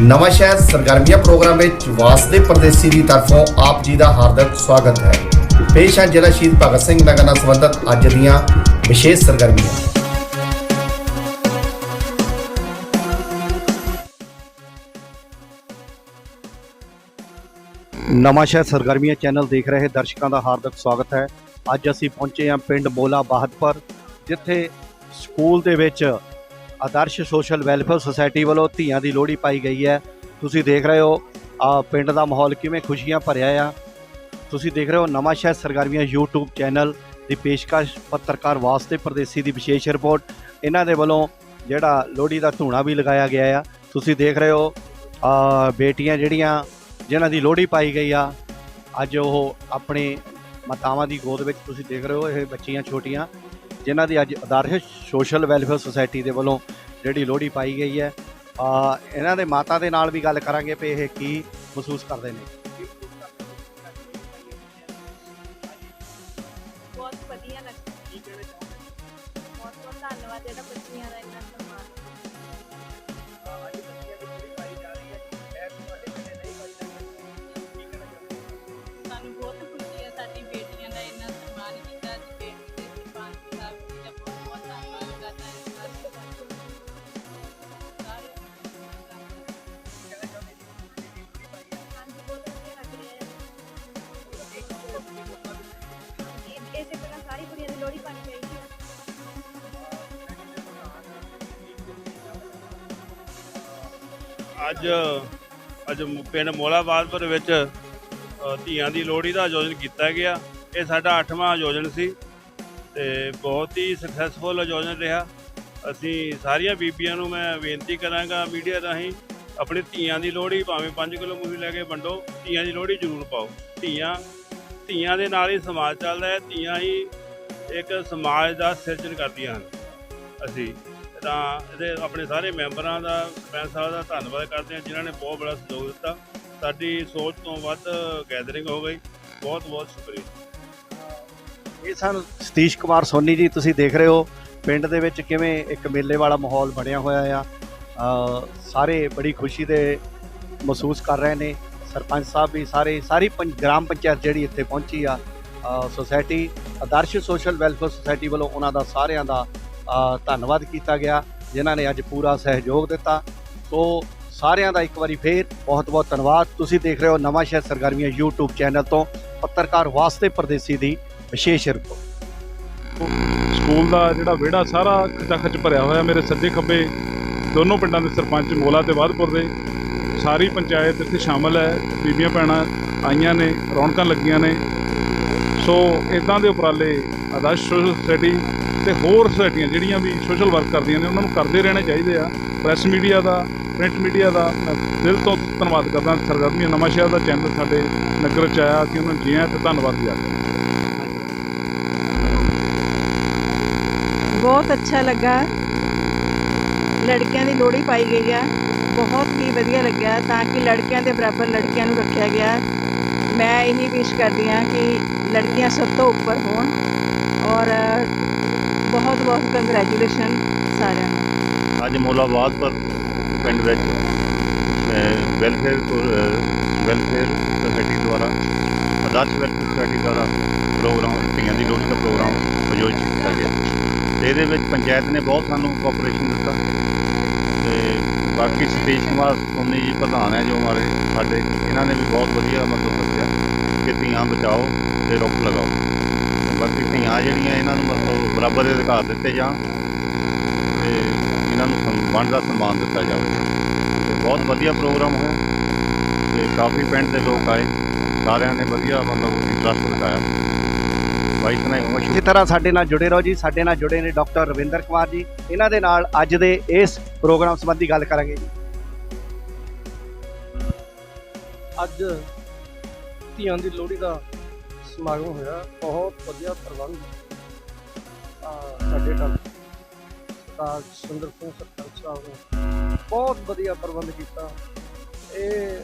ਨਵਾਂ ਸ਼ਹਿਰ ਸਰਗਰਮੀਆਂ ਪ੍ਰੋਗਰਾਮ ਵਿੱਚ ਵਾਸਦੇ ਪਰਦੇਸੀ ਦੀ ਤਰਫੋਂ ਆਪ ਜੀ ਦਾ ਹਾਰਦਿਕ ਸਵਾਗਤ ਹੈ। ਪੇਸ਼ ਹੈ ਜ਼ਿਲ੍ਹਾ ਸ਼ਹੀਦ ਭਗਤ ਸਿੰਘ ਨਗਰ ਨਾਲ ਸੰਬੰਧਿਤ ਅੱਜ ਦੀਆਂ ਵਿਸ਼ੇਸ਼ ਸਰਗਰਮੀਆਂ। ਨਵਾਂ ਸ਼ਹਿਰ ਸਰਗਰਮੀਆਂ ਚੈਨਲ ਦੇਖ ਰਹੇ ਦਰਸ਼ਕਾਂ ਦਾ ਹਾਰਦਿਕ ਸਵਾਗਤ ਹੈ। ਅੱਜ ਅਸੀਂ ਪਹੁੰਚੇ ਹਾਂ ਪਿੰਡ ਬੋਲਾ ਬਾਹਤਪੁਰ ਜਿੱਥੇ ਸਕੂਲ ਦੇ ਵਿੱਚ ਆਦਰਸ਼ ਸੋਸ਼ਲ ਵੈਲਫੇਅਰ ਸੁਸਾਇਟੀ ਵੱਲੋਂ ਧੀਆਂ ਦੀ ਲੋਹੜੀ ਪਾਈ ਗਈ ਹੈ। ਤੁਸੀਂ ਦੇਖ ਰਹੇ ਹੋ, ਆ ਪਿੰਡ ਦਾ ਮਾਹੌਲ ਕਿਵੇਂ ਖੁਸ਼ੀਆਂ ਭਰਿਆ ਆ। ਤੁਸੀਂ ਦੇਖ ਰਹੇ ਹੋ ਨਵਾਂ ਸ਼ਹਿਰ ਸਰਗਰਮੀਆਂ YouTube ਚੈਨਲ ਦੀ ਪੇਸ਼ਕਸ਼ ਪੱਤਰਕਾਰ ਵਾਸਤੇ ਪਰਦੇਸੀ ਦੀ ਵਿਸ਼ੇਸ਼ ਰਿਪੋਰਟ। ਇਹਨਾਂ ਦੇ ਵੱਲੋਂ ਜਿਹੜਾ ਲੋਹੜੀ ਦਾ ਧੂਣਾ ਵੀ ਲਗਾਇਆ ਗਿਆ ਆ। ਤੁਸੀਂ ਦੇਖ ਰਹੇ ਹੋ, ਆ ਬੇਟੀਆਂ ਜਿਹੜੀਆਂ, ਜਿਨ੍ਹਾਂ ਦੀ ਲੋਹੜੀ ਪਾਈ ਗਈ ਆ, ਅੱਜ ਉਹ ਆਪਣੇ ਮਾਤਾਵਾਂ ਦੀ ਗੋਦ ਵਿੱਚ ਤੁਸੀਂ ਦੇਖ ਰਹੇ ਹੋ, ਇਹ ਬੱਚੀਆਂ ਛੋਟੀਆਂ। ਜਿਨ੍ਹਾਂ ਦੀ ਅੱਜ ਆਦਰਸ਼ ਸੋਸ਼ਲ ਵੈਲਫੇਅਰ ਸੁਸਾਇਟੀ ਦੇ ਵੱਲੋਂ ਜਿਹੜੀ ਲੋਹੜੀ ਪਾਈ ਗਈ ਹੈ, ਆ, ਇਹਨਾਂ ਦੇ ਮਾਤਾ ਦੇ ਨਾਲ ਵੀ ਗੱਲ ਕਰਾਂਗੇ ਵੀ ਇਹ ਕੀ ਮਹਿਸੂਸ ਕਰਦੇ ਨੇ। ਬਹੁਤ ਵਧੀਆ ਲੱਗਦਾ। ਬਹੁਤ ਬਹੁਤ ਧੰਨਵਾਦ ਜਿਹੜਾ ਬੱਚੀਆਂ ਦਾ ਇੰਨਾ ਅੱਜ ਅੱਜ ਪਿੰਡ ਮੋਲਾਬਾਦਪੁਰ ਵਿੱਚ ਧੀਆਂ ਦੀ ਲੋਹੜੀ ਦਾ ਆਯੋਜਨ ਕੀਤਾ ਗਿਆ। ਇਹ ਸਾਡਾ 8ਵਾਂ ਆਯੋਜਨ ਸੀ ਤੇ ਬਹੁਤ ਹੀ ਸਕਸੈਸਫੁਲ ਆਯੋਜਨ ਰਿਹਾ। ਅਸੀਂ ਸਾਰੀਆਂ ਬੀਬੀਆਂ ਨੂੰ ਮੈਂ ਬੇਨਤੀ ਕਰਾਂਗਾ ਮੀਡੀਆ ਰਾਹੀਂ ਆਪਣੀ ਧੀਆਂ ਦੀ ਲੋਹੜੀ ਭਾਵੇਂ 5 ਕਿਲੋ ਮੂੰਗੀ ਲੈ ਕੇ ਵੰਡੋ, ਧੀਆਂ ਦੀ ਲੋਹੜੀ ਜ਼ਰੂਰ ਪਾਓ। ਧੀਆਂ ਧੀਆਂ ਦੇ ਨਾਲ ਹੀ ਸਮਾਜ ਚੱਲਦਾ ਹੈ, ਧੀਆਂ ਹੀ ਇੱਕ ਸਮਾਜ ਦਾ ਸਿਰਜਣ ਕਰਦੀਆਂ ਹਨ। ਅਸੀਂ ਤਾਂ ਇਹਦੇ ਆਪਣੇ ਸਾਰੇ ਮੈਂਬਰਾਂ ਦਾ ਸਰਪੰਚ ਸਾਹਿਬ ਦਾ ਧੰਨਵਾਦ ਕਰਦੇ ਹਾਂ ਜਿਨ੍ਹਾਂ ਨੇ ਬਹੁਤ ਬੜਾ ਸਹਿਯੋਗ ਦਿੱਤਾ। ਸਾਡੀ ਸੋਚ ਤੋਂ ਵੱਧ ਗੈਦਰਿੰਗ ਹੋ ਗਈ। ਬਹੁਤ ਬਹੁਤ ਸ਼ੁਕਰੀਆ। ਇਹ ਸਨ ਸਤੀਸ਼ ਕੁਮਾਰ ਸੋਨੀ ਜੀ ਤੁਸੀਂ ਦੇਖ ਰਹੇ ਹੋ ਪਿੰਡ ਦੇ ਵਿੱਚ ਕਿਵੇਂ ਇੱਕ ਮੇਲੇ ਵਾਲਾ ਮਾਹੌਲ ਬਣਿਆ ਹੋਇਆ ਆ। ਸਾਰੇ ਬੜੀ ਖੁਸ਼ੀ ਦੇ ਮਹਿਸੂਸ ਕਰ ਰਹੇ ਨੇ। ਸਰਪੰਚ ਸਾਹਿਬ ਵੀ ਸਾਰੇ ਸਾਰੀ ਪੰਜ ਗ੍ਰਾਮ ਪੰਚਾਇਤ ਜਿਹੜੀ ਇੱਥੇ ਪਹੁੰਚੀ ਆ। ਅ, society Adarsh social welfare society ਵੱਲੋਂ ਉਹਨਾਂ ਦਾ ਸਾਰਿਆਂ ਦਾ ਧੰਨਵਾਦ ਕੀਤਾ ਗਿਆ, ਜਿਨ੍ਹਾਂ ਨੇ ਅੱਜ ਪੂਰਾ ਸਹਿਯੋਗ ਦਿੱਤਾ। ਸੋ ਸਾਰਿਆਂ ਦਾ ਇੱਕ ਵਾਰੀ ਫੇਰ ਬਹੁਤ ਬਹੁਤ ਧੰਨਵਾਦ। ਤੁਸੀਂ ਦੇਖ ਰਹੇ ਹੋ ਨਵਾਂ ਸ਼ਹਿਰ ਸਰਗਰਮੀਆਂ YouTube ਚੈਨਲ ਤੋਂ ਪੱਤਰਕਾਰ ਵਾਸਤੇ ਪਰਦੇਸੀ ਦੀ ਵਿਸ਼ੇਸ਼ ਰਿਪੋਰਟ। ਸਕੂਲ ਦਾ ਜਿਹੜਾ ਵਿਹੜਾ ਸਾਰਾ ਖਚਾਖਚ ਭਰਿਆ ਹੋਇਆ ਮੇਰੇ ਸੱਜੇ ਖੱਬੇ, ਦੋਨੋਂ ਪਿੰਡਾਂ ਦੇ ਸਰਪੰਚ ਮੋਲਾ ਤੇ ਵਾਧਪੁਰ ਦੇ। ਸਾਰੀ ਪੰਚਾਇਤ ਇੱਥੇ ਸ਼ਾਮਲ ਹੈ, ਬੀਬੀਆਂ ਭੈਣਾਂ ਆਈਆਂ ਨੇ, ਰੌਣਕਾਂ ਲੱਗੀਆਂ ਨੇ। ਸੋ ਇਦਾਂ ਦੇ ਉਪਰਾਲੇ, ਆਦਰਸ਼ ਸੋਸ਼ਲ ਤੇ ਹੋਰ ਸੋਸਾਇਟੀਆਂ ਜਿਹੜੀਆਂ ਵੀ ਸੋਸ਼ਲ ਵਰਕ ਕਰਦੀਆਂ ਨੇ, ਉਹਨਾਂ ਨੂੰ ਕਰਦੇ ਰਹਿਣੇ ਚਾਹੀਦੇ ਆ। ਪ੍ਰੈਸ ਮੀਡੀਆ ਦਾ, ਪ੍ਰਿੰਟ ਮੀਡੀਆ ਦਾ, ਮੈਂ ਦਿਲ ਤੋਂ ਧੰਨਵਾਦ ਕਰਦਾ ਸਰਗਰਮੀਆਂ ਨਵਾਂਸ਼ਹਿਰ ਦਾ ਚੈਨਲ ਸਾਡੇ ਨਗਰ ਚ ਆਇਆ, ਅਸੀਂ ਉਹਨਾਂ ਨੂੰ ਜੀ ਆਇਆਂ ਤੇ ਧੰਨਵਾਦ ਵੀ ਆਖਦੇ ਬਹੁਤ ਅੱਛਾ ਲੱਗਾ। ਲੜਕਿਆਂ ਦੀ ਲੋਹੜੀ ਪਾਈ ਗਈ ਆ। ਬਹੁਤ ਹੀ ਵਧੀਆ ਲੱਗਿਆ, ਤਾਂ ਕਿ ਲੜਕਿਆਂ ਦੇ ਬਰਾਬਰ ਲੜਕੀਆਂ ਨੂੰ ਰੱਖਿਆ ਗਿਆ। ਮੈਂ ਇਹੀ ਵਿਸ਼ ਕਰਦੀ ਹਾਂ ਕਿ ਲੜਕੀਆਂ ਸਭ ਤੋਂ ਉੱਪਰ ਹੋਣ ਔਰ ਬਹੁਤ ਬਹੁਤ ਕੰਗ੍ਰੈਚੁਲੇਸ਼ਨ ਸਾਰਿਆਂ ਨੂੰ। ਅੱਜ ਮੌਲਾਬਾਦ ਪਰ ਪਿੰਡ ਵਿੱਚ ਵੈਲਫੇਅਰ ਵੈਲਫੇਅਰ ਸੁਸਾਇਟੀ ਦੁਆਰਾ, ਆਦਰਸ਼ ਵੈਲਫੇਅਰ ਸੁਸਾਇਟੀ ਦੁਆਰਾ ਪ੍ਰੋਗਰਾਮ ਧੀਆਂ ਦੀ ਲੋਹੜੀ ਦਾ ਪ੍ਰੋਗਰਾਮ ਆਯੋਜਿਤ ਕੀਤਾ ਗਿਆ। ਤੇ ਇਹਦੇ ਵਿੱਚ ਪੰਚਾਇਤ ਨੇ ਬਹੁਤ ਸਾਨੂੰ ਕੋਆਪਰੇਸ਼ਨ ਦਿੱਤਾ। ਤੇ ਬਾਕੀ ਸਤੀਸ਼ ਕੁਮਾਰ ਸੋਨੀ ਜੀ ਪ੍ਰਧਾਨ ਹੈ ਜੋ ਹਮਾਰੇ ਸਾਡੇ, ਇਹਨਾਂ ਨੇ ਵੀ ਬਹੁਤ ਵਧੀਆ ਮਤਲਬ ਦੱਸਿਆ ਕਿ ਧੀਆਂ ਬਚਾਓ ਤੇ ਰੁੱਖ ਲਗਾਓ। ਬਾਕੀ ਧੀਆਂ ਜਿਹੜੀਆਂ ਇਹਨਾਂ ਨੂੰ ਮਤਲਬ ਬਰਾਬਰ ਦੇ ਅਧਿਕਾਰ ਦਿੱਤੇ ਜਾਣ ਤੇ ਇਹਨਾਂ ਨੂੰ ਸਨਮਾਨ ਦਾ ਸਨਮਾਨ ਦਿੱਤਾ ਜਾਵੇ। ਤੇ ਬਹੁਤ ਵਧੀਆ ਪ੍ਰੋਗਰਾਮ ਹੋਇਆ ਤੇ ਕਾਫੀ ਪਿੰਡ ਦੇ ਲੋਕ ਆਏ। ਸਾਰਿਆਂ ਨੇ ਵਧੀਆ ਮਤਲਬ ਇੰਟਰਸਟ ਦਿਖਾਇਆ। ਬਾਈ ਤਨਾ ਹੀ ਇਸੇ ਤਰ੍ਹਾਂ ਸਾਡੇ ਨਾਲ ਜੁੜੇ ਰਹੋ ਜੀ। ਸਾਡੇ ਨਾਲ ਜੁੜੇ ਨੇ ਡਾਕਟਰ ਰਵਿੰਦਰ ਕੁਮਾਰ ਜੀ। ਇਹਨਾਂ ਦੇ ਨਾਲ ਅੱਜ ਦੇ ਇਸ ਪ੍ਰੋਗਰਾਮ ਸੰਬੰਧੀ ਗੱਲ ਕਰਾਂਗੇ ਜੀ। ਅੱਜ ਧੀਆਂ ਦੀ ਲੋਹੜੀ ਦਾ ਸਮਾਗਮ ਹੋਇਆ, ਬਹੁਤ ਵਧੀਆ ਪ੍ਰਬੰਧ ਆ ਸਾਡੇ ਡਾਕਟਰ ਸਰਦਾਰ ਸੁੰਦਰ ਸਿੰਘ ਸਰਪੰਚ ਸਾਹਿਬ ਨੇ ਬਹੁਤ ਵਧੀਆ ਪ੍ਰਬੰਧ ਕੀਤਾ। ਇਹ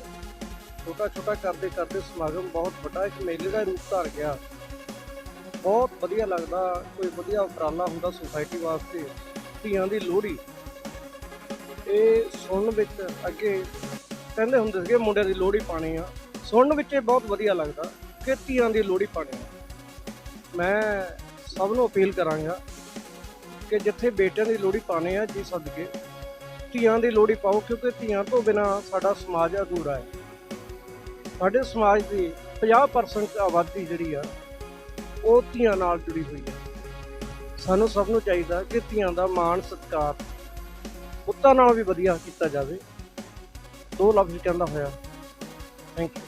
ਛੋਟਾ ਛੋਟਾ ਕਰਦੇ ਕਰਦੇ ਸਮਾਗਮ ਬਹੁਤ ਵੱਡਾ, ਇੱਕ ਮੇਲੇ ਦਾ ਰੂਪ ਧਾਰ ਗਿਆ। ਬਹੁਤ ਵਧੀਆ ਲੱਗਦਾ, ਕੋਈ ਵਧੀਆ ਉਪਰਾਲਾ ਹੁੰਦਾ ਸੁਸਾਇਟੀ ਵਾਸਤੇ, ਧੀਆਂ ਦੀ ਲੋਹੜੀ। ਇਹ ਸੁਣਨ ਵਿੱਚ ਅੱਗੇ ਕਹਿੰਦੇ ਹੁੰਦੇ ਸੀਗੇ, ਮੁੰਡਿਆਂ ਦੀ ਲੋਹੜੀ ਪਾਣੀ ਆ। ਸੁਣਨ ਵਿੱਚ ਇਹ ਬਹੁਤ ਵਧੀਆ ਲੱਗਦਾ। ਕਿ ਧੀਆਂ ਦੀ ਲੋਹੜੀ ਪਾਣੀ ਮੈਂ ਸਭ ਨੂੰ ਅਪੀਲ ਕਰਾਂਗਾ ਕਿ ਜਿੱਥੇ ਬੇਟਿਆਂ ਦੀ ਲੋਹੜੀ ਪਾਣੀ ਆ, ਜੀ ਸਦਕੇ। ਧੀਆਂ ਦੀ ਲੋਹੜੀ ਪਾਓ, ਕਿਉਂਕਿ ਧੀਆਂ ਤੋਂ ਬਿਨਾ ਸਾਡਾ ਸਮਾਜ ਅਧੂਰਾ ਹੈ। ਸਾਡੇ ਸਮਾਜ ਦੀ 50% ਆਬਾਦੀ ਜਿਹੜੀ ਆ, ਉਹ ਧੀਆਂ ਨਾਲ ਜੁੜੀ ਹੋਈ ਹੈ ਸਾਨੂੰ ਸਭ ਨੂੰ ਚਾਹੀਦਾ ਕਿ ਧੀਆਂ ਦਾ ਮਾਣ, ਸਤਿਕਾਰ ਪੁੱਤਾਂ ਨਾਲ ਵੀ ਵਧੀਆ ਕੀਤਾ ਜਾਵੇ। ਦੋ ਲਫ਼ਜ਼ ਕਹਿੰਦਾ ਹੋਇਆ ਥੈਂਕ ਯੂ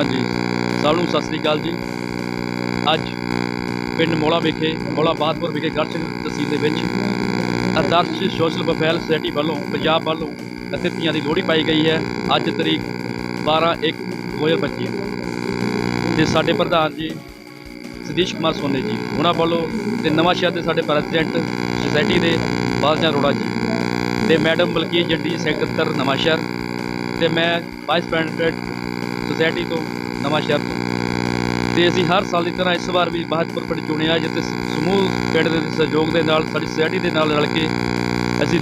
ਹਾਂਜੀ। ਸਭ ਨੂੰ ਸਤਿ ਸ੍ਰੀ ਅਕਾਲ ਜੀ। ਅੱਜ ਪਿੰਡ ਮੋਲਾ ਵਿਖੇ, ਮੋਲਾ ਬਾਦਪੁਰ ਵਿਖੇ ਗੜ੍ਹ ਤਹਿਸੀਲ ਦੇ ਵਿੱਚ ਆਦਰਸ਼ ਸੋਸ਼ਲ ਵੈਲਫੇਅਰ ਸੁਸਾਇਟੀ ਵੱਲੋਂ, ਪੰਜਾਬ ਵੱਲੋਂ ਅਤੇ ਦੀ ਲੋਹੜੀ ਪਾਈ ਗਈ ਹੈ। ਅੱਜ ਤਰੀਕ 12 1 2025 ਤੇ ਸਾਡੇ ਪ੍ਰਧਾਨ ਜੀ ਸਤੀਸ਼ ਕੁਮਾਰ ਸੋਨੀ ਜੀ, ਉਹਨਾਂ ਵੱਲੋਂ ਤੇ ਨਵਾਂ ਸ਼ਹਿਰ ਦੇ ਸਾਡੇ ਪ੍ਰੈਜ਼ੀਡੈਂਟ ਸੋਸਾਇਟੀ ਦੇ ਬਾਲਜਾ ਅਰੋੜਾ ਜੀ ਤੇ ਮੈਡਮ ਬਲਕੀਰ ਜੱਡੀ ਸੈਕਟਰ ਨਵਾਂ ਸ਼ਹਿਰ ਤੇ ਮੈਂ ਵਾਈਸ ਪ੍ਰੈਜ਼ੀਡੈਂਟ ਸੁਸਾਇਟੀ ਤੋਂ, ਨਵਾਂ ਸ਼ਹਿਰ ਤੋਂ। ਤੇ ਅਸੀਂ ਹਰ ਸਾਲ ਦੀ ਤਰ੍ਹਾਂ ਇਸ ਵਾਰ ਵੀ ਬਾਦਪੁਰ ਪਿੰਡ ਚੁਣਿਆ ਜਿੱਥੇ ਸਮੂਹ ਪਿੰਡ ਦੇ ਸਹਿਯੋਗ ਦੇ ਨਾਲ, ਸਾਡੀ ਸੁਸਾਇਟੀ ਦੇ ਨਾਲ ਰਲ ਕੇ ਅਸੀਂ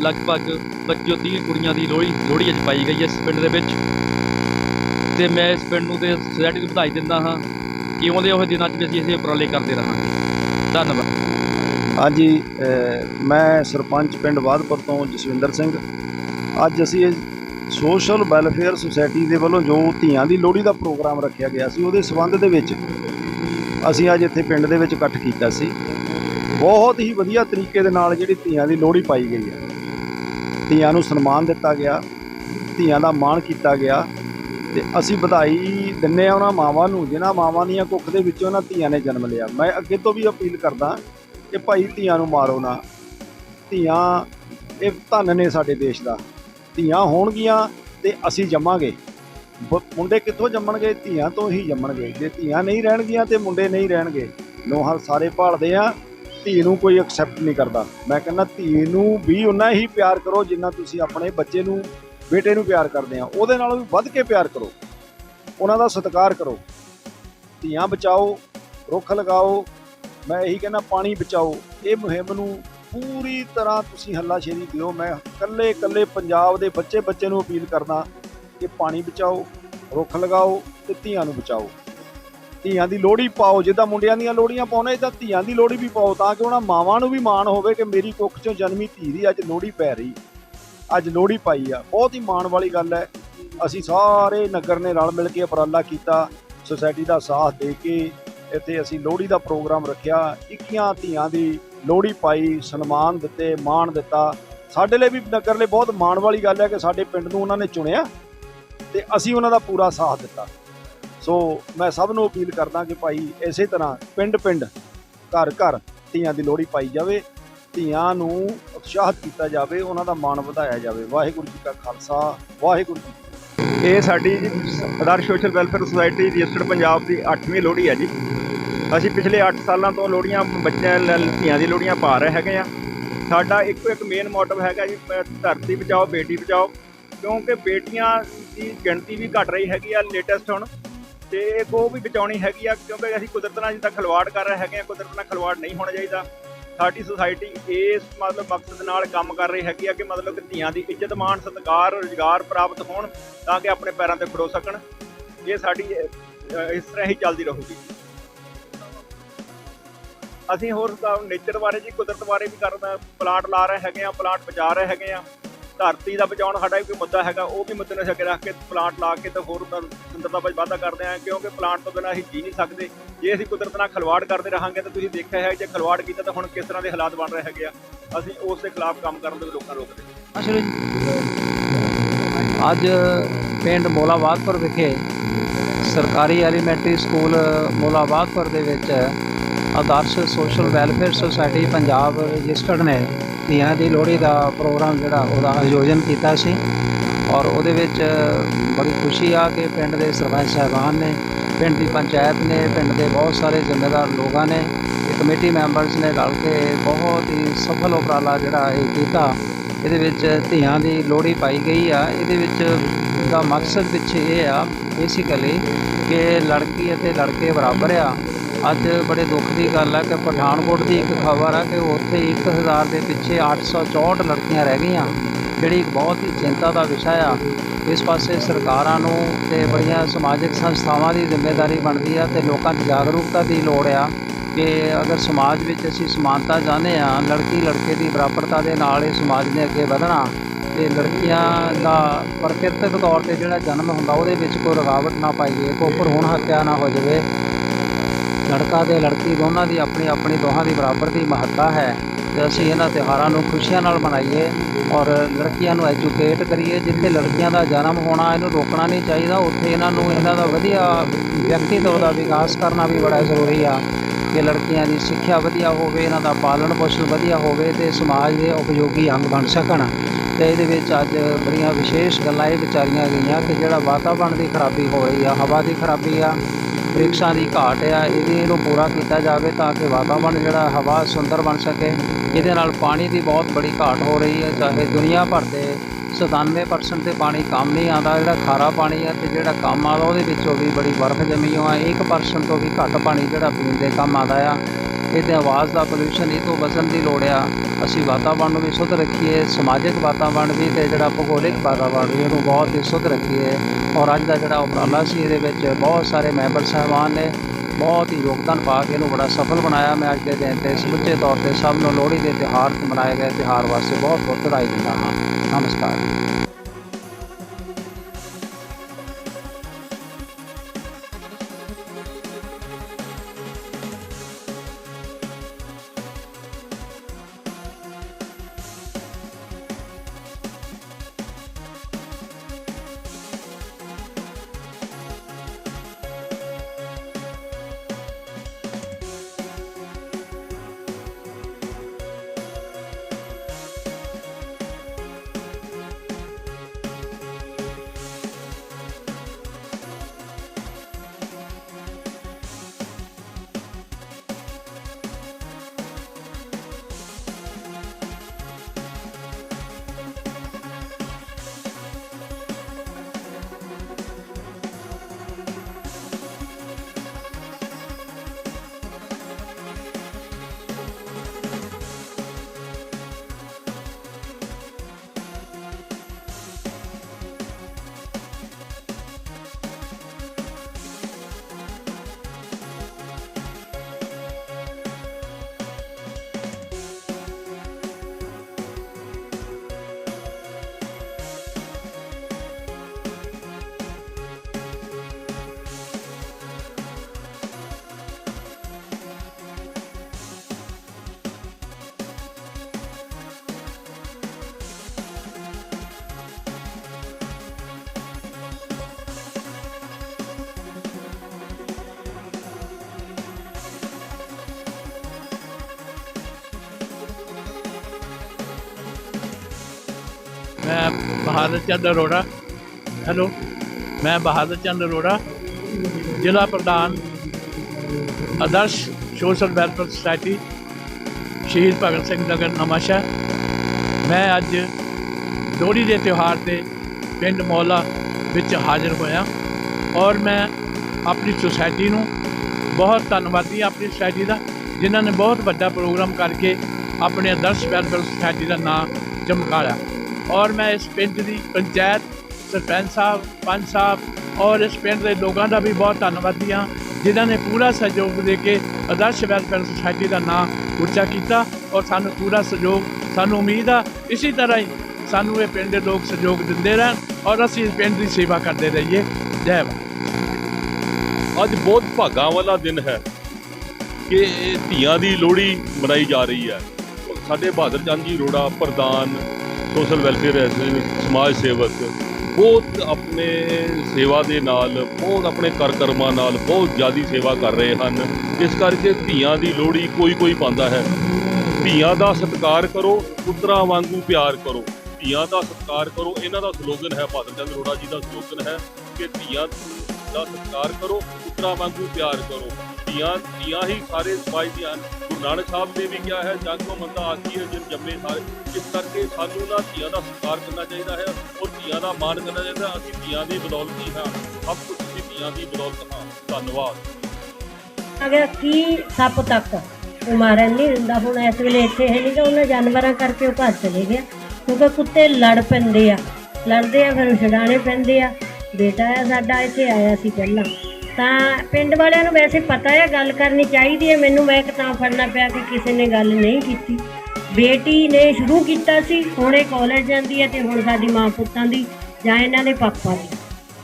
ਲਗਭਗ 25 30 ਕੁੜੀਆਂ ਦੀ ਲੋਹੜੀ ਲੋਹੜੀ ਅੱਜ ਪਾਈ ਗਈ ਹੈ ਇਸ ਪਿੰਡ ਦੇ ਵਿੱਚ। ਤੇ ਮੈਂ ਇਸ ਪਿੰਡ ਨੂੰ ਤੇ ਸੁਸਾਇਟੀ ਨੂੰ ਵਧਾਈ ਦਿੰਦਾ ਹਾਂ ਕਿ ਆਉਂਦੇ ਹੋਏ ਦਿਨਾਂ 'ਚ ਵੀ ਅਸੀਂ ਇਹ ਉਪਰਾਲੇ ਕਰਦੇ ਰਹਾਂਗੇ। ਧੰਨਵਾਦ। ਹਾਂਜੀ ਮੈਂ ਸਰਪੰਚ ਪਿੰਡ ਬਾਦਪੁਰ ਤੋਂ ਜਸਵਿੰਦਰ ਸਿੰਘ। ਅੱਜ ਅਸੀਂ ਇਹ ਸੋਸ਼ਲ ਵੈਲਫੇਅਰ ਸੁਸਾਇਟੀ ਦੇ ਵੱਲੋਂ ਜੋ ਧੀਆਂ ਦੀ ਲੋਹੜੀ ਦਾ ਪ੍ਰੋਗਰਾਮ ਰੱਖਿਆ ਗਿਆ ਸੀ, ਉਹਦੇ ਸਬੰਧ ਦੇ ਵਿੱਚ ਅਸੀਂ ਅੱਜ ਇੱਥੇ ਪਿੰਡ ਦੇ ਵਿੱਚ ਇਕੱਠ ਕੀਤਾ ਸੀ। ਬਹੁਤ ਹੀ ਵਧੀਆ ਤਰੀਕੇ ਦੇ ਨਾਲ ਜਿਹੜੀ ਧੀਆਂ ਦੀ ਲੋਹੜੀ ਪਾਈ ਗਈ ਹੈ। ਧੀਆਂ ਨੂੰ ਸਨਮਾਨ ਦਿੱਤਾ ਗਿਆ, ਧੀਆਂ ਦਾ ਮਾਣ ਕੀਤਾ ਗਿਆ ਤੇ ਅਸੀਂ ਵਧਾਈ ਦਿੰਨੇ ਆ ਉਹਨਾਂ ਮਾਵਾਂ ਨੂੰ, ਜਿਨ੍ਹਾਂ ਮਾਵਾਂ ਦੀਆਂ ਕੁੱਖ ਦੇ ਵਿੱਚ ਉਹਨਾਂ ਧੀਆਂ ਨੇ ਜਨਮ ਲਿਆ। ਮੈਂ ਅੱਗੇ ਤੋਂ ਵੀ ਅਪੀਲ ਕਰਦਾ ਕਿ ਭਾਈ ਧੀਆਂ ਨੂੰ ਮਾਰੋ ਨਾ। ਧੀਆਂ ਇਹ ਧਨ ਨੇ ਸਾਡੇ ਦੇਸ਼ ਦਾ। ਧੀਆਂ ਹੋਣਗੀਆਂ ਤੇ ਅਸੀਂ ਜੰਮਾਂਗੇ। ਬ- ਮੁੰਡੇ ਕਿੱਥੋਂ ਜੰਮਣਗੇ? ਧੀਆਂ ਤੋਂ ਹੀ ਜੰਮਣਗੇ। ਜੇ ਧੀਆਂ ਨਹੀਂ ਰਹਿਣਗੀਆਂ ਤੇ ਮੁੰਡੇ ਨਹੀਂ ਰਹਿਣਗੇ। ਲੋਹਾ ਸਾਰੇ ਭਾਲਦੇ ਆ, ਧੀ ਨੂੰ ਕੋਈ ਐਕਸੈਪਟ ਨਹੀਂ ਕਰਦਾ। ਮੈਂ ਕਹਿੰਦਾ, ਧੀ ਨੂੰ ਵੀ ਉਨਾ ਹੀ ਪਿਆਰ ਕਰੋ ਜਿੰਨਾ ਤੁਸੀਂ ਆਪਣੇ ਬੱਚੇ ਨੂੰ, ਬੇਟੇ ਨੂੰ ਪਿਆਰ ਕਰਦੇ ਆ। ਉਹਦੇ ਨਾਲੋਂ ਵੀ ਵੱਧ ਕੇ ਪਿਆਰ ਕਰੋ। ਉਹਨਾਂ ਦਾ ਸਤਿਕਾਰ ਕਰੋ। ਧੀਆਂ ਬਚਾਓ, ਰੁੱਖ ਲਗਾਓ। ਮੈਂ ਇਹੀ ਕਹਿੰਦਾ, ਪਾਣੀ ਬਚਾਓ। ਇਹ ਮੁਹਿੰਮ ਨੂੰ ਪੂਰੀ ਤਰ੍ਹਾਂ ਤੁਸੀਂ ਹੱਲਾਸ਼ੇਰੀ ਦਿਓ। ਮੈਂ ਇਕੱਲੇ ਇਕੱਲੇ ਪੰਜਾਬ ਦੇ ਬੱਚੇ ਬੱਚੇ ਨੂੰ ਅਪੀਲ ਕਰਦਾ ਕਿ ਪਾਣੀ ਬਚਾਓ, ਰੁੱਖ ਲਗਾਓ ਤੇ ਧੀਆਂ ਨੂੰ ਬਚਾਓ। ਧੀਆਂ ਦੀ ਲੋਹੜੀ ਪਾਓ, ਜਿੱਦਾਂ ਮੁੰਡਿਆਂ ਦੀਆਂ ਲੋਹੜੀਆਂ ਪਾਉਣੇ ਤਾਂ ਧੀਆਂ ਦੀ ਲੋਹੜੀ ਵੀ ਪਾਓ ਤਾਂ ਕਿ ਉਹਨਾਂ ਮਾਵਾਂ ਨੂੰ ਵੀ ਮਾਣ ਹੋਵੇ ਕਿ ਮੇਰੀ ਕੁੱਖ ਚੋਂ ਜਨਮੀ ਧੀ ਦੀ ਅੱਜ ਲੋਹੜੀ ਪੈ ਰਹੀ। ਅੱਜ ਲੋਹੜੀ ਪਾਈ ਆ। ਬਹੁਤ ਹੀ ਮਾਣ ਵਾਲੀ ਗੱਲ ਹੈ। ਅਸੀਂ ਸਾਰੇ ਨਗਰ ਨੇ ਰਲ ਮਿਲ ਕੇ ਉਪਰਾਲਾ ਕੀਤਾ, ਸੁਸਾਇਟੀ ਦਾ ਸਾਥ ਦੇ ਕੇ ਇੱਥੇ ਅਸੀਂ ਲੋਹੜੀ ਦਾ ਪ੍ਰੋਗਰਾਮ ਰੱਖਿਆ। 21 ਧੀਆਂ ਦੀ ਲੋਹੜੀ ਪਾਈ, ਸਨਮਾਨ ਦਿੱਤੇ, ਮਾਣ ਦਿੱਤਾ। ਸਾਡੇ ਲਈ ਵੀ ਨਗਰ ਲਈ ਬਹੁਤ ਮਾਣ ਵਾਲੀ ਗੱਲ ਹੈ ਕਿ ਸਾਡੇ ਪਿੰਡ ਨੂੰ ਉਹਨਾਂ ਨੇ ਚੁਣਿਆ ਤੇ ਅਸੀਂ ਉਹਨਾਂ ਦਾ ਪੂਰਾ ਸਾਥ ਦਿੱਤਾ। ਸੋ ਮੈਂ ਸਭ ਨੂੰ ਅਪੀਲ ਕਰਦਾ ਕਿ ਭਾਈ ਇਸੇ ਤਰ੍ਹਾਂ ਪਿੰਡ ਪਿੰਡ ਘਰ ਘਰ ਧੀਆਂ ਦੀ ਲੋਹੜੀ ਪਾਈ ਜਾਵੇ, ਧੀਆਂ ਨੂੰ ਉਤਸ਼ਾਹਿਤ ਕੀਤਾ ਜਾਵੇ, ਉਹਨਾਂ ਦਾ ਮਾਣ ਵਧਾਇਆ ਜਾਵੇ। ਵਾਹਿਗੁਰੂ ਜੀ ਕਾ ਖਾਲਸਾ, ਵਾਹਿਗੁਰੂ ਜੀ ਇਹ ਸਾਡੀ ਜੀ social welfare society registered Punjab ਦੀ 8ਵੀਂ ਲੋਹੜੀ ਹੈ ਜੀ। ਅਸੀਂ ਪਿਛਲੇ 8 ਸਾਲਾਂ ਤੋਂ ਲੋਹੜੀਆਂ ਬੱਚਿਆਂ ਧੀਆਂ ਦੀ ਲੋਹੜੀਆਂ ਪਾ ਰਹੇ ਹੈਗੇ ਆ। ਸਾਡਾ ਇੱਕੋ ਇੱਕ ਮੇਨ ਮੋਟਿਵ ਹੈਗਾ ਜੀ ਧਰਤੀ ਬਚਾਓ, ਬੇਟੀ ਬਚਾਓ। ਕਿਉਂਕਿ ਬੇਟੀਆਂ ਦੀ ਗਿਣਤੀ ਵੀ ਘਟ ਰਹੀ ਹੈਗੀ ਆ ਲੇਟੈਸਟ ਹੁਣ। ਤੇ ਇਹ ਕੋ ਵੀ ਬਚਾਉਣੀ ਹੈਗੀ ਆ, ਕਿਉਂਕਿ ਅਸੀਂ ਕੁਦਰਤ ਨਾਲ ਜਿੱਦਾਂ ਖਿਲਵਾੜ ਕਰ ਰਹੇ ਹੈਗੇ ਆ, ਕੁਦਰਤ ਨਾਲ ਖਿਲਵਾੜ ਨਹੀਂ ਹੋਣਾ ਚਾਹੀਦਾ। ਸਾਡੀ ਸੁਸਾਇਟੀ ਇਸ ਮਤਲਬ ਮਕਸਦ ਨਾਲ ਕੰਮ ਕਰ ਰਹੀ ਹੈਗੀ ਆ ਕਿ ਮਤਲਬ ਕਿ ਧੀਆਂ ਦੀ ਇੱਜ਼ਤ ਮਾਣ, ਸਤਿਕਾਰ, ਰੁਜ਼ਗਾਰ ਪ੍ਰਾਪਤ ਹੋਣ ਤਾਂ ਕਿ ਆਪਣੇ ਪੈਰਾਂ ਤੇ ਖੜੋ ਸਕਣ। ਇਹ ਸਾਡੀ ਇਸ ਤਰ੍ਹਾਂ ਹੀ ਚੱਲਦੀ ਰਹੂਗੀ। ਅਸੀਂ ਹੋਰ ਨੇਚਰ ਬਾਰੇ ਜੀ, ਕੁਦਰਤ ਬਾਰੇ ਵੀ ਕਰਦਾ ਪਲਾਂਟ ਲਾ ਰਹੇ ਹੈਗੇ ਆ, ਪਲਾਂਟ ਬਚਾ ਰਹੇ ਹੈਗੇ ਆ। ਧਰਤੀ ਦਾ ਬਚਾਉਣ ਸਾਡਾ ਵੀ ਕੋਈ ਮੁੱਦਾ ਹੈਗਾ, ਉਹ ਵੀ ਮੁੱਦੇ ਨੂੰ ਅੱਗੇ ਰੱਖ ਕੇ ਪਲਾਂਟ ਲਾ ਕੇ ਤੇ ਹੋਰ ਤਾਂ ਸੁੰਦਰਤਾ ਵਿੱਚ ਵਾਧਾ ਕਰਦੇ ਆ, ਕਿਉਂਕਿ ਪਲਾਂਟ ਤੋਂ ਬਿਨਾਂ ਅਸੀਂ ਜੀ ਨਹੀਂ ਸਕਦੇ। ਜੇ ਅਸੀਂ ਕੁਦਰਤ ਨਾਲ ਖਿਲਵਾੜ ਕਰਦੇ ਰਹਾਂਗੇ ਤਾਂ ਤੁਸੀਂ ਦੇਖਿਆ ਹੈ, ਜੇ ਖਿਲਵਾੜ ਕੀਤਾ ਤਾਂ ਹੁਣ ਕਿਸ ਤਰ੍ਹਾਂ ਦੇ ਹਾਲਾਤ ਬਣ ਰਹੇ ਹੈਗੇ ਆ? ਅਸੀਂ ਉਸ ਦੇ ਖਿਲਾਫ ਕੰਮ ਕਰਨ ਦੇ ਲੋਕਾਂ ਰੋਕਦੇ ਰੋਕਦੇ ਅੱਜ ਪਿੰਡ ਮੋਲਾਬਾਦਪੁਰ ਵਿਖੇ ਸਰਕਾਰੀ ਐਲੀਮੈਂਟਰੀ ਸਕੂਲ ਮੋਲਾਬਾਦਪੁਰ ਦੇ ਵਿੱਚ Adarsh social welfare society Punjab registered ਨੇ ਧੀਆਂ ਦੀ ਲੋਹੜੀ ਦਾ ਪ੍ਰੋਗਰਾਮ ਜਿਹੜਾ ਉਹਦਾ ਆਯੋਜਨ ਕੀਤਾ ਸੀ ਔਰ ਉਹਦੇ ਵਿੱਚ ਬੜੀ ਖੁਸ਼ੀ ਆ ਕਿ ਪਿੰਡ ਦੇ ਸਰਪੰਚ ਸਾਹਿਬਾਨ ਨੇ, ਪਿੰਡ ਦੀ ਪੰਚਾਇਤ ਨੇ, ਪਿੰਡ ਦੇ ਬਹੁਤ ਸਾਰੇ ਜ਼ਿੰਮੇਦਾਰ ਲੋਕਾਂ ਨੇ ਕਮੇਟੀ ਮੈਂਬਰਸ ਨੇ ਰਲ ਕੇ ਬਹੁਤ ਹੀ ਸਫਲ ਉਪਰਾਲਾ ਜਿਹੜਾ ਇਹ ਕੀਤਾ। ਇਹਦੇ ਵਿੱਚ ਧੀਆਂ ਦੀ ਲੋਹੜੀ ਪਾਈ ਗਈ ਆ। ਇਹਦੇ ਵਿੱਚ ਦਾ ਮਕਸਦ ਪਿੱਛੇ ਇਹ ਆ, ਬੇਸਿਕਲੀ ਕਿ ਲੜਕੀ ਅਤੇ ਲੜਕੇ ਬਰਾਬਰ ਆ। ਅੱਜ ਬੜੇ ਦੁੱਖ ਦੀ ਗੱਲ ਹੈ ਕਿ ਪਠਾਨਕੋਟ ਦੀ ਇੱਕ ਖਬਰ ਆ ਕਿ ਉੱਥੇ 1000 ਦੇ ਪਿੱਛੇ 864 ਲੜਕੀਆਂ ਰਹਿ ਗਈਆਂ, ਜਿਹੜੀ ਇੱਕ ਬਹੁਤ ਹੀ ਚਿੰਤਾ ਦਾ ਵਿਸ਼ਾ ਆ। ਇਸ ਪਾਸੇ ਸਰਕਾਰਾਂ ਨੂੰ ਤੇ ਬੜੀਆਂ ਸਮਾਜਿਕ ਸੰਸਥਾਵਾਂ ਦੀ ਜ਼ਿੰਮੇਵਾਰੀ ਬਣਦੀ ਆ ਤੇ ਲੋਕਾਂ 'ਚ ਜਾਗਰੂਕਤਾ ਦੀ ਲੋੜ ਆ ਕਿ ਅਗਰ ਸਮਾਜ ਵਿੱਚ ਅਸੀਂ ਸਮਾਨਤਾ ਚਾਹੁੰਦੇ ਆ, ਲੜਕੀ ਲੜਕੇ ਦੀ ਬਰਾਬਰਤਾ ਦੇ ਨਾਲ ਇਹ ਸਮਾਜ ਨੇ ਅੱਗੇ ਵਧਣਾ ਤੇ ਲੜਕੀਆਂ ਦਾ ਪ੍ਰਕਿਰਤਿਕ ਤੌਰ ਤੇ ਜਿਹੜਾ ਜਨਮ ਹੁੰਦਾ ਉਹਦੇ ਵਿੱਚ ਕੋਈ ਰੁਕਾਵਟ ਨਾ ਪਾਈਏ, ਕੋਈ ਭਰੂਣ ਹੱਤਿਆ ਨਾ ਹੋ ਜਾਵੇ ਲੜਕਾ ਤੇ ਲੜਕੀ ਦੋਨਾਂ ਦੀ ਆਪਣੀ ਆਪਣੀ ਦੋਹਾਂ ਦੀ ਬਰਾਬਰ ਦੀ ਮਹੱਤਤਾ ਹੈ ਤੇ ਅਸੀਂ ਇਹਨਾਂ ਤਿਉਹਾਰਾਂ ਨੂੰ ਖੁਸ਼ੀਆਂ ਨਾਲ ਮਨਾਈਏ ਔਰ ਲੜਕੀਆਂ ਨੂੰ ਐਜੂਕੇਟ ਕਰੀਏ, ਜਿੱਥੇ ਲੜਕੀਆਂ ਦਾ ਜਨਮ ਹੋਣਾ ਇਹਨੂੰ ਰੋਕਣਾ ਨਹੀਂ ਚਾਹੀਦਾ, ਉੱਥੇ ਇਹਨਾਂ ਨੂੰ ਇਹਨਾਂ ਦਾ ਵਧੀਆ ਵਿਅਕਤੀਤਵ ਦਾ ਵਿਕਾਸ ਕਰਨਾ ਵੀ ਬੜਾ ਜ਼ਰੂਰੀ ਆ ਕਿ ਲੜਕੀਆਂ ਦੀ ਸਿੱਖਿਆ ਵਧੀਆ ਹੋਵੇ, ਇਹਨਾਂ ਦਾ ਪਾਲਣ ਪੋਸ਼ਣ ਵਧੀਆ ਹੋਵੇ ਤੇ ਸਮਾਜ ਦੇ ਉਪਯੋਗੀ ਅੰਗ ਬਣ ਸਕਣ। ਤੇ ਇਹਦੇ ਵਿੱਚ ਅੱਜ ਬੜੀਆਂ ਵਿਸ਼ੇਸ਼ ਗੱਲਾਂ ਇਹ ਵਿਚਾਰੀਆਂ ਗਈਆਂ ਕਿ ਜਿਹੜਾ ਵਾਤਾਵਰਣ ਦੀ ਖਰਾਬੀ ਹੋ ਰਹੀ ਆ, ਹਵਾ ਦੀ ਖਰਾਬੀ ਆ ਬ੍ਰਿਕਸ਼ਾਂ ਦੀ ਘਾਟ ਆ, ਇਹਦੇ ਇਹਨੂੰ ਪੂਰਾ ਕੀਤਾ ਜਾਵੇ ਤਾਂ ਕਿ ਵਾਤਾਵਰਣ ਜਿਹੜਾ ਹਵਾ ਸੁੰਦਰ ਬਣ ਸਕੇ। ਇਹਦੇ ਨਾਲ ਪਾਣੀ ਦੀ ਬਹੁਤ ਬੜੀ ਘਾਟ ਹੋ ਰਹੀ ਹੈ, ਚਾਹੇ ਦੁਨੀਆ ਭਰ ਦੇ 97% ਤੇ ਪਾਣੀ ਕੰਮ ਨਹੀਂ ਆਉਂਦਾ, ਜਿਹੜਾ ਖਾਰਾ ਪਾਣੀ ਆ ਤੇ ਜਿਹੜਾ ਕੰਮ ਆਉਂਦਾ, ਉਹਦੇ ਵਿੱਚੋਂ ਵੀ ਬੜੀ ਬਰਫ਼ ਜਮੀ ਹੋਆ 1% ਤੋਂ ਵੀ ਘੱਟ ਪਾਣੀ ਜਿਹੜਾ ਪੀਣ ਦੇ ਕੰਮ ਆਉਂਦਾ ਆ। ਇਹ ਤੇ ਆਵਾਜ਼ ਦਾ ਪੋਲੂਸ਼ਨ ਇਹ ਤੋਂ ਬਚਣ ਦੀ ਲੋੜ ਆ। ਅਸੀਂ ਵਾਤਾਵਰਣ ਨੂੰ ਵੀ ਸ਼ੁੱਧ ਰੱਖੀਏ, ਸਮਾਜਿਕ ਵਾਤਾਵਰਣ ਵੀ ਤੇ ਜਿਹੜਾ ਭੂਗੋਲਿਕ ਵਾਤਾਵਰਣ ਵੀ ਇਹਨੂੰ ਬਹੁਤ ਹੀ ਸ਼ੁੱਧ ਰੱਖੀਏ। ਔਰ ਅੱਜ ਦਾ ਜਿਹੜਾ ਉਪਰਾਲਾ ਸੀ ਇਹਦੇ ਵਿੱਚ ਬਹੁਤ ਸਾਰੇ ਮੈਂਬਰ ਸਾਹਿਬਾਨ ਨੇ, ਬਹੁਤ ਹੀ ਯੋਗਦਾਨ ਪਾ ਕੇ ਇਹਨੂੰ ਬੜਾ ਸਫਲ ਬਣਾਇਆ। ਮੈਂ ਅੱਜ ਦੇ ਦਿਨ ਤੇ ਸਮੁੱਚੇ ਤੌਰ ਤੇ ਸਭ ਨੂੰ ਲੋਹੜੀ ਦੇ ਤਿਉਹਾਰ ਤੇ ਮਨਾਏ ਗਏ ਤਿਉਹਾਰ ਵਾਸਤੇ ਬਹੁਤ ਬਹੁਤ ਵਧਾਈ ਦਿੰਦਾ ਹਾਂ। ਨਮਸਕਾਰ। ਮੈਂ ਬਹਾਦਰ ਚੰਦ ਅਰੋੜਾ। ਹੈਲੋ ਮੈਂ ਬਹਾਦਰ ਚੰਦ ਅਰੋੜਾ, ਜ਼ਿਲ੍ਹਾ ਪ੍ਰਧਾਨ, ਆਦਰਸ਼ ਸੋਸ਼ਲ ਵੈਲਫੇਅਰ ਸੁਸਾਇਟੀ, ਸ਼ਹੀਦ ਭਗਤ ਸਿੰਘ ਨਗਰ ਨਵਾਂਸ਼ਹਿਰ। ਮੈਂ ਅੱਜ ਲੋਹੜੀ ਦੇ ਤਿਉਹਾਰ ਤੇ ਪਿੰਡ ਮੌਲਾ ਵਿੱਚ ਹਾਜ਼ਰ ਹੋਇਆ ਔਰ ਮੈਂ ਆਪਣੀ ਸੁਸਾਇਟੀ ਨੂੰ ਬਹੁਤ ਧੰਨਵਾਦੀ ਹਾਂ, ਆਪਣੀ ਸੁਸਾਇਟੀ ਦਾ, ਜਿਨ੍ਹਾਂ ਨੇ ਬਹੁਤ ਵੱਡਾ ਪ੍ਰੋਗਰਾਮ ਕਰਕੇ ਆਪਣੇ ਆਦਰਸ਼ ਵੈਲਫੇਅਰ ਸੁਸਾਇਟੀ ਦਾ ਨਾਮ ਚਮਕਾਇਆ ਔਰ ਮੈਂ ਇਸ ਪਿੰਡ ਦੀ ਪੰਚਾਇਤ, ਸਰਪੰਚ ਸਾਹਿਬ, ਪੰਚ ਸਾਹਿਬ ਔਰ ਇਸ ਪਿੰਡ ਦੇ ਲੋਕਾਂ ਦਾ ਵੀ ਬਹੁਤ ਧੰਨਵਾਦੀ ਹਾਂ, ਜਿਨ੍ਹਾਂ ਨੇ ਪੂਰਾ ਸਹਿਯੋਗ ਦੇ ਕੇ ਆਦਰਸ਼ ਵੈਲਫੇਅਰ ਸੁਸਾਇਟੀ ਦਾ ਨਾਮ ਉੱਚਾ ਕੀਤਾ ਔਰ ਸਾਨੂੰ ਪੂਰਾ ਸਹਿਯੋਗ, ਸਾਨੂੰ ਉਮੀਦ ਆ, ਇਸੇ ਤਰ੍ਹਾਂ ਹੀ ਸਾਨੂੰ ਇਹ ਪਿੰਡ ਦੇ ਲੋਕ ਸਹਿਯੋਗ ਦਿੰਦੇ ਰਹਿਣ ਔਰ ਅਸੀਂ ਇਸ ਪਿੰਡ ਦੀ ਸੇਵਾ ਕਰਦੇ ਰਹੀਏ। ਜੈ ਭਾਰਤ ਅੱਜ ਬਹੁਤ ਭਾਗਾਂ ਵਾਲਾ ਦਿਨ ਹੈ ਕਿ ਧੀਆਂ ਦੀ ਲੋਹੜੀ ਮਨਾਈ ਜਾ ਰਹੀ ਹੈ। ਸਾਡੇ ਬਹਾਦਰ ਚੰਦ ਜੀ ਰੋੜਾ ਪ੍ਰਧਾਨ ਸੋਸ਼ਲ ਵੈਲਫੇਅਰ ਐਸੋਸੀਏਸ਼ਨ ਸਮਾਜ ਸੇਵਕ, ਬਹੁਤ ਆਪਣੇ ਸੇਵਾ ਦੇ ਨਾਲ, ਬਹੁਤ ਆਪਣੇ ਕਰ ਕਰਮਾਂ ਨਾਲ ਬਹੁਤ ਜ਼ਿਆਦੀ ਸੇਵਾ ਕਰ ਰਹੇ ਹਨ। ਇਸ ਕਰਕੇ ਧੀਆਂ ਦੀ ਲੋਹੜੀ ਕੋਈ ਕੋਈ ਪਾਉਂਦਾ ਹੈ। ਧੀਆਂ ਦਾ ਸਤਿਕਾਰ ਕਰੋ, ਪੁੱਤਰਾਂ ਵਾਂਗੂ ਪਿਆਰ ਕਰੋ। ਧੀਆਂ ਦਾ ਸਤਿਕਾਰ ਕਰੋ, ਇਹਨਾਂ ਦਾ ਸਲੋਗਨ ਹੈ ਬਹਾਦਰ ਚੰਦ ਅਰੋੜਾ ਜੀ ਦਾ ਸਲੋਗਨ ਹੈ ਕਿ ਧੀਆਂ ਦਾ ਸਤਿਕਾਰ ਕਰੋ, ਪੁੱਤਰਾਂ ਵਾਂਗੂ ਪਿਆਰ ਕਰੋ। ਧੀਆਂ ਧੀਆਂ ਹੀ ਸਾਰੇ ਸਮਾਜ ਦੀਆਂ ਗੁਰੂ ਨਾਨਕ ਸਾਹਿਬ ਨੇ ਵੀ ਕਿਹਾ ਹੈ, ਜਗ ਕੋ ਮੰਦਾ ਆਖੀ ਹੈ ਜਿਨ ਜੰਮੇ ਸਾਰੇ। ਇਸ ਕਰਕੇ ਸਾਨੂੰ ਨਾ ਧੀਆਂ ਦਾ ਸਤਿਕਾਰ ਕਰਨਾ ਚਾਹੀਦਾ ਹੈ ਔਰ ਧੀਆਂ ਦਾ ਮਾਣ ਕਰਨਾ ਚਾਹੀਦਾ ਅਸੀਂ ਧੀਆਂ ਦੀ ਬਦੌਲਤ ਹੀ ਹਾਂ। ਸਭ ਕੁਝ ਅਸੀਂ ਧੀਆਂ ਦੀ ਬਦੌਲਤ ਹਾਂ। ਧੰਨਵਾਦ। ਅਗਰ ਕੀ ਸੱਪ ਤੱਕ ਉਹ ਮਾਰਨ ਨਹੀਂ ਦਿੰਦਾ, ਹੁਣ ਇਸ ਵੇਲੇ ਇੱਥੇ ਹੈ ਨਹੀਂ ਕਿ ਉਹਨਾਂ ਜਾਨਵਰਾਂ ਕਰਕੇ ਉਹ ਘਰ ਚਲੇ ਗਿਆ। ਕਿਉਂਕਿ ਕੁੱਤੇ ਲੜ ਪੈਂਦੇ ਆ। ਲੜਦੇ ਆ, ਫਿਰ ਛਡਾਣੇ ਪੈਂਦੇ ਆ। ਬੇਟਾ ਆ ਸਾਡਾ, ਇੱਥੇ ਆਇਆ ਸੀ ਪਹਿਲਾਂ। ਤਾਂ ਪਿੰਡ ਵਾਲਿਆਂ ਨੂੰ ਵੈਸੇ ਪਤਾ ਹੈ ਗੱਲ ਕਰਨੀ ਚਾਹੀਦੀ ਹੈ ਮੈਨੂੰ ਮੈਂ ਤਾਂ ਫੜਨਾ ਪਿਆ ਕਿ ਕਿਸੇ ਨੇ ਗੱਲ ਨਹੀਂ ਕੀਤੀ। ਬੇਟੀ ਨੇ ਸ਼ੁਰੂ ਕੀਤਾ ਸੀ, ਹੁਣ ਇਹ ਕਾਲਜ ਜਾਂਦੀ ਹੈ ਤੇ ਹੁਣ ਸਾਡੀ ਮਾਂ ਪੁੱਤਾਂ ਦੀ ਜਾਂ ਇਹਨਾਂ ਦੇ ਪਾਪਾ ਦੀ।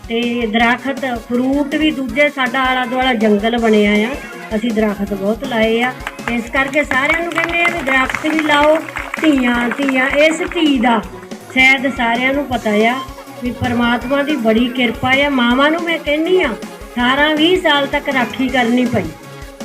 ਤੇ ਦਰਖਤ ਫਰੂਟ ਵੀ ਦੂਜੇ ਸਾਡਾ ਆਲਾ ਦੁਆਲਾ ਜੰਗਲ ਬਣਿਆ ਆ। ਅਸੀਂ ਦਰਖਤ ਬਹੁਤ ਲਾਏ ਆ। ਇਸ ਕਰਕੇ ਸਾਰਿਆਂ ਨੂੰ ਕਹਿੰਦੇ ਆ ਵੀ ਦਰਖਤ ਵੀ ਲਾਓ, ਧੀਆਂ ਧੀਆਂ, ਇਸ ਧੀ ਦਾ। ਸ਼ਾਇਦ ਸਾਰਿਆਂ ਨੂੰ ਪਤਾ ਆ ਵੀ ਪਰਮਾਤਮਾ ਦੀ ਬੜੀ ਕਿਰਪਾ ਆ। ਮਾਵਾਂ ਨੂੰ ਮੈਂ ਕਹਿੰਨੀ ਆ 18 20 ਸਾਲ ਤੱਕ ਰਾਖੀ ਕਰਨੀ ਪਈ।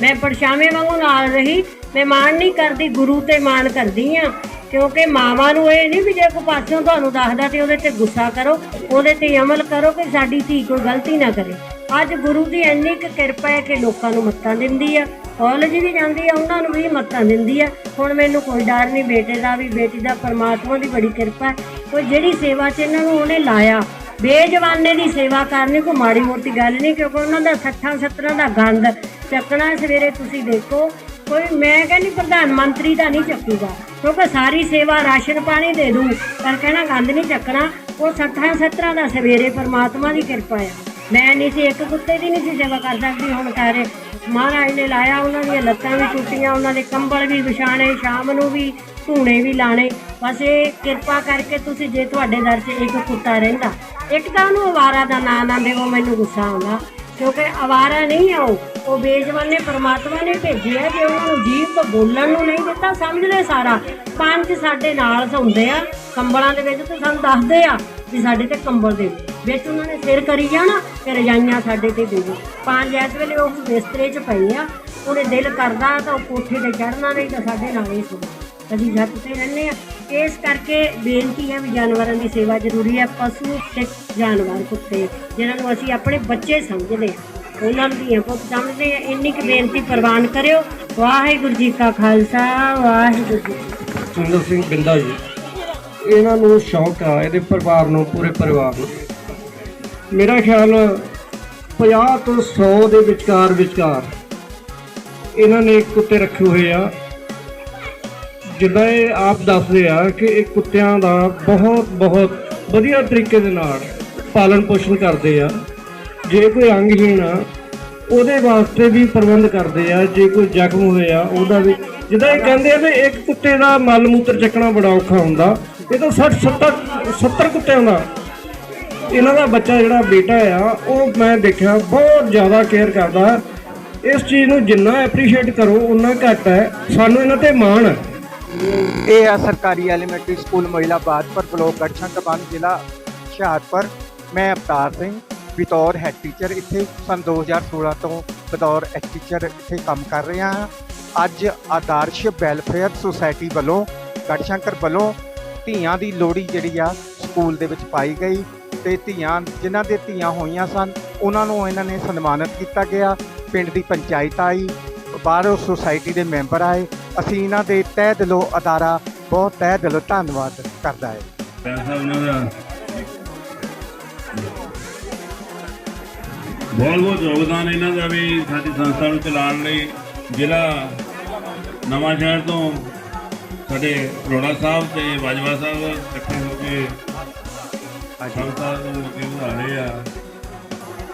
ਮੈਂ ਪਰਛਾਵੇਂ ਵਾਂਗੂ ਨਾਲ ਰਹੀ ਮੈਂ ਮਾਣ ਨਹੀਂ ਕਰਦੀ, ਗੁਰੂ ਤੇ ਮਾਣ ਕਰਦੀ ਆ। ਕਿਉਂਕਿ ਮਾਵਾਂ ਨੂੰ ਇਹ ਨਹੀਂ ਵੀ ਜੇ ਕੋਈ ਪਾਸਿਓਂ ਤੁਹਾਨੂੰ ਦੱਸਦਾ ਤੇ ਉਹਦੇ ਤੇ ਗੁੱਸਾ ਕਰੋ, ਉਹਦੇ ਤੇ ਅਮਲ ਕਰੋ ਕਿ ਸਾਡੀ ਧੀ ਕੋਈ ਗਲਤੀ ਨਾ ਕਰੇ। ਅੱਜ ਗੁਰੂ ਦੀ ਇੰਨੀ ਕੁ ਕਿਰਪਾ ਹੈ ਕਿ ਲੋਕਾਂ ਨੂੰ ਮੱਤਾਂ ਦਿੰਦੀ ਆ। ਕਾਲਜ ਵੀ ਜਾਂਦੀ ਆ, ਉਹਨਾਂ ਨੂੰ ਵੀ ਮੱਤਾਂ ਦਿੰਦੀ ਆ। ਹੁਣ ਮੈਨੂੰ ਕੋਈ ਡਰ ਨਹੀਂ, ਬੇਟੇ ਦਾ ਵੀ, ਬੇਟੀ ਦਾ, ਪਰਮਾਤਮਾ ਦੀ ਬੜੀ ਕਿਰਪਾ ਹੈ। ਕੋਈ ਜਿਹੜੀ ਸੇਵਾ 'ਚ ਇਹਨਾਂ ਨੂੰ ਉਹਨੇ ਲਾਇਆ ਬੇਜਵਾਨੇ ਦੀ ਸੇਵਾ ਕਰਨੀ ਕੋਈ ਮਾੜੀ ਮੋਟੀ ਗੱਲ ਨਹੀਂ, ਕਿਉਂਕਿ ਉਹਨਾਂ ਦਾ 60 70 ਦਾ ਗੰਦ ਚੱਕਣਾ ਸਵੇਰੇ ਤੁਸੀਂ ਦੇਖੋ। ਕੋਈ ਮੈਂ ਕਹਿੰਦੀ ਪ੍ਰਧਾਨ ਮੰਤਰੀ ਦਾ ਨਹੀਂ ਚੱਕੂਗਾ, ਕਿਉਂਕਿ ਸਾਰੀ ਸੇਵਾ ਰਾਸ਼ਨ ਪਾਣੀ ਦੇ ਦੂੰ, ਪਰ ਕਹਿਣਾ ਗੰਦ ਨਹੀਂ ਚੱਕਣਾ। ਉਹ 60 70 ਦਾ ਸਵੇਰੇ ਪਰਮਾਤਮਾ ਦੀ ਕਿਰਪਾ ਆ। ਮੈਂ ਨਹੀਂ ਸੀ, ਇੱਕ ਕੁੱਤੇ ਦੀ ਨਹੀਂ ਸੀ ਸੇਵਾ ਕਰ ਸਕਦੀ, ਹੁਣ ਸਾਰੇ ਮਹਾਰਾਜ ਨੇ ਲਾਇਆ ਉਹਨਾਂ ਦੀਆਂ ਲੱਤਾਂ ਵੀ ਟੁੱਟੀਆਂ, ਉਹਨਾਂ ਦੇ ਕੰਬਲ ਵੀ ਵਿਛਾਣੇ ਸ਼ਾਮ ਨੂੰ ਵੀ ਧੂਣੇ ਵੀ ਲਾਣੇ। ਬਸ ਇਹ ਕਿਰਪਾ ਕਰਕੇ ਤੁਸੀਂ ਜੇ ਤੁਹਾਡੇ ਦਰ 'ਚ ਇੱਕ ਕੁੱਤਾ ਰਹਿੰਦਾ, ਇੱਕ ਤਾਂ ਉਹਨੂੰ ਅਵਾਰਾ ਦਾ ਨਾਂ ਨਾ ਦੇਵੋ, ਮੈਨੂੰ ਗੁੱਸਾ ਆਉਂਦਾ। ਕਿਉਂਕਿ ਅਵਾਰਾ ਨਹੀਂ ਆ ਉਹ। ਉਹ ਬੇਜਵਾਨੇ ਪਰਮਾਤਮਾ ਨੇ ਭੇਜਿਆ ਜੇ ਉਹਨਾਂ ਨੂੰ ਜੀਵ ਤੋਂ ਬੋਲਣ ਨੂੰ ਨਹੀਂ ਦਿੱਤਾ। ਸਮਝ ਸਮਝਦੇ ਸਾਰਾ। ਪੰਜ ਸਾਡੇ ਨਾਲ ਸੌਂਦੇ ਆ। ਕੰਬਲਾਂ ਦੇ ਵਿੱਚ ਤੇ ਸਾਨੂੰ ਦੱਸਦੇ ਆ ਵੀ ਸਾਡੇ ਤੇ ਕੰਬਲ ਦੇ ਵਿੱਚ ਉਹਨਾਂ ਨੇ ਸਿਰ ਕਰੀ ਜਾਣਾ ਤੇ ਰਜਾਈਆਂ ਸਾਡੇ ਤੇ ਦੇ ਦਿਓ। ਪੰਜ ਇਸ ਵੇਲੇ ਉਹ ਬਿਸਤਰੇ 'ਚ ਪਏ ਆ। ਉਹਨੇ ਦਿਲ ਕਰਦਾ ਤਾਂ ਉਹ ਕੋਠੇ ਤੇ ਚੜਨਾ ਨਹੀਂ ਤਾਂ ਸਾਡੇ ਨਾਲ ਹੀ ਸੌਂ ਅਸੀਂ ਛੱਤ ਤੇ ਰਹਿੰਦੇ ਆ ਇਸ ਕਰਕੇ ਬੇਨਤੀ ਹੈ ਵੀ ਜਾਨਵਰਾਂ ਦੀ ਸੇਵਾ ਜ਼ਰੂਰੀ ਹੈ। ਪਸ਼ੂ, ਸਿੱਖ, ਜਾਨਵਰ, ਕੁੱਤੇ, ਜਿਨ੍ਹਾਂ ਨੂੰ ਅਸੀਂ ਆਪਣੇ ਬੱਚੇ ਸਮਝਦੇ ਹਾਂ। ਉਹਨਾਂ ਨੂੰ ਧੀਆਂ ਪੁੱਤ ਸਮਝਦੇ ਆ ਇੰਨੀ ਕੁ ਬੇਨਤੀ ਪ੍ਰਵਾਨ ਕਰਿਓ। ਵਾਹਿਗੁਰੂ ਜੀ ਕਾ ਖਾਲਸਾ, ਵਾਹਿਗੁਰੂ ਜੀ ਕੀ ਸੁੰਦਰ ਸਿੰਘ ਬਿੰਦਾ ਜੀ, ਇਹਨਾਂ ਨੂੰ ਸ਼ੌਕ ਆ, ਇਹਦੇ ਪਰਿਵਾਰ ਨੂੰ, ਪੂਰੇ ਪਰਿਵਾਰ ਨੂੰ। ਮੇਰਾ ਖਿਆਲ 50 ਤੋਂ 100 ਦੇ ਵਿਚਕਾਰ ਵਿਚਕਾਰ ਇਹਨਾਂ ਨੇ ਕੁੱਤੇ ਰੱਖੇ ਹੋਏ ਆ। ਜਿੱਦਾਂ ਇਹ ਆਪ ਦੱਸਦੇ ਆ ਕਿ ਇਹ ਕੁੱਤਿਆਂ ਦਾ ਬਹੁਤ ਬਹੁਤ ਵਧੀਆ ਤਰੀਕੇ ਦੇ ਨਾਲ ਪਾਲਣ ਪੋਸ਼ਣ ਕਰਦੇ ਆ। ਜੇ ਕੋਈ ਅੰਗਹੀਣ ਆ, ਉਹਦੇ ਵਾਸਤੇ ਵੀ ਪ੍ਰਬੰਧ ਕਰਦੇ ਆ। ਜੇ ਕੋਈ ਜ਼ਖਮ ਹੋਏ ਆ, ਉਹਦਾ ਵੀ ਜਿੱਦਾਂ ਇਹ ਕਹਿੰਦੇ ਆ ਵੀ ਇੱਕ ਕੁੱਤੇ ਦਾ ਮਲ ਮੂਤਰ ਚੱਕਣਾ ਬੜਾ ਔਖਾ ਹੁੰਦਾ। ਇਹ ਤਾਂ 60 70 70 ਕੁੱਤਿਆਂ ਦਾ। ਇਹਨਾਂ ਦਾ ਬੱਚਾ ਜਿਹੜਾ ਬੇਟਾ ਆ, ਉਹ ਮੈਂ ਦੇਖਿਆ ਬਹੁਤ ਜ਼ਿਆਦਾ ਕੇਅਰ ਕਰਦਾ। ਇਸ ਚੀਜ਼ ਨੂੰ ਜਿੰਨਾ ਐਪਰੀਸ਼ੀਏਟ ਕਰੋ ਉਨਾ ਘੱਟ ਹੈ। ਸਾਨੂੰ ਇਹਨਾਂ ਤੇ ਮਾਣ ਹੈ। ਇਹ ਆ ਸਰਕਾਰੀ ਐਲੀਮੈਂਟਰੀ ਸਕੂਲ ਮਹਿਲਾ ਬਾਦਪੁਰ ਬਲੋਕ ਗੜਸ਼ੰਕਬੰਦ ਜ਼ਿਲ੍ਹਾ ਹੁਸ਼ਿਆਰਪੁਰ ਮੈਂ ਅਵਤਾਰ ਸਿੰਘ, ਬਤੌਰ ਹੈਡ ਟੀਚਰ ਇੱਥੇ, ਸਨ 2016 ਤੋਂ ਬਤੌਰ ਹੈਡ ਟੀਚਰ ਇੱਥੇ ਕੰਮ ਕਰ ਰਿਹਾ ਹਾਂ। ਅੱਜ ਆਦਰਸ਼ ਵੈਲਫੇਅਰ ਸੁਸਾਇਟੀ ਵੱਲੋਂ ਗੜਸ਼ੰਕਰ ਵੱਲੋਂ ਧੀਆਂ ਦੀ ਲੋਹੜੀ ਜਿਹੜੀ ਆ ਸਕੂਲ ਦੇ ਵਿੱਚ ਪਾਈ ਗਈ ਤੇ ਧੀਆਂ, ਜਿਨ੍ਹਾਂ ਦੇ ਧੀਆਂ ਹੋਈਆਂ ਸਨ, ਉਹਨਾਂ ਨੂੰ ਇਹਨਾਂ ਨੇ ਸਨਮਾਨਿਤ ਕੀਤਾ ਗਿਆ। ਪਿੰਡ ਦੀ ਪੰਚਾਇਤ ਆਈ, ਬਾਹਰੋਂ ਸੁਸਾਇਟੀ ਦੇ ਮੈਂਬਰ ਆਏ ਅਸੀਂ ਇਹਨਾਂ ਦੇ ਤਹਿ ਦਿਲੋਂ ਅਦਾਰਾ ਬਹੁਤ ਤਹਿ ਦਿਲੋਂ ਧੰਨਵਾਦ ਕਰਦਾ ਹੈ। ਪੈਸਾ ਉਹਨਾਂ ਦਾ। ਬਹੁਤ ਬਹੁਤ ਯੋਗਦਾਨ ਇਹਨਾਂ ਦਾ ਵੀ ਸਾਡੀ ਸੰਸਥਾ ਨੂੰ ਚਲਾਉਣ ਲਈ। ਜ਼ਿਲ੍ਹਾ ਨਵਾਂ ਸ਼ਹਿਰ ਤੋਂ ਸਾਡੇ ਰੋੜਾ ਸਾਹਿਬ ਤੇ ਬਾਜਵਾ ਸਾਹਿਬ ਇਕੱਠੇ ਹੋ ਕੇ ਸੰਸਥਾ ਨੂੰ ਅੱਗੇ ਵਧਾ ਰਹੇ ਆ।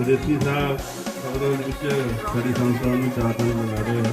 ਵਿਦੇਸ਼ੀ ਸਾਹਿਬ ਦੇ ਵਿੱਚ ਸਾਡੀ ਸੰਸਥਾ ਨੂੰ ਚਾਹਤਾਂ ਬਣਾ ਰਹੇ ਆ।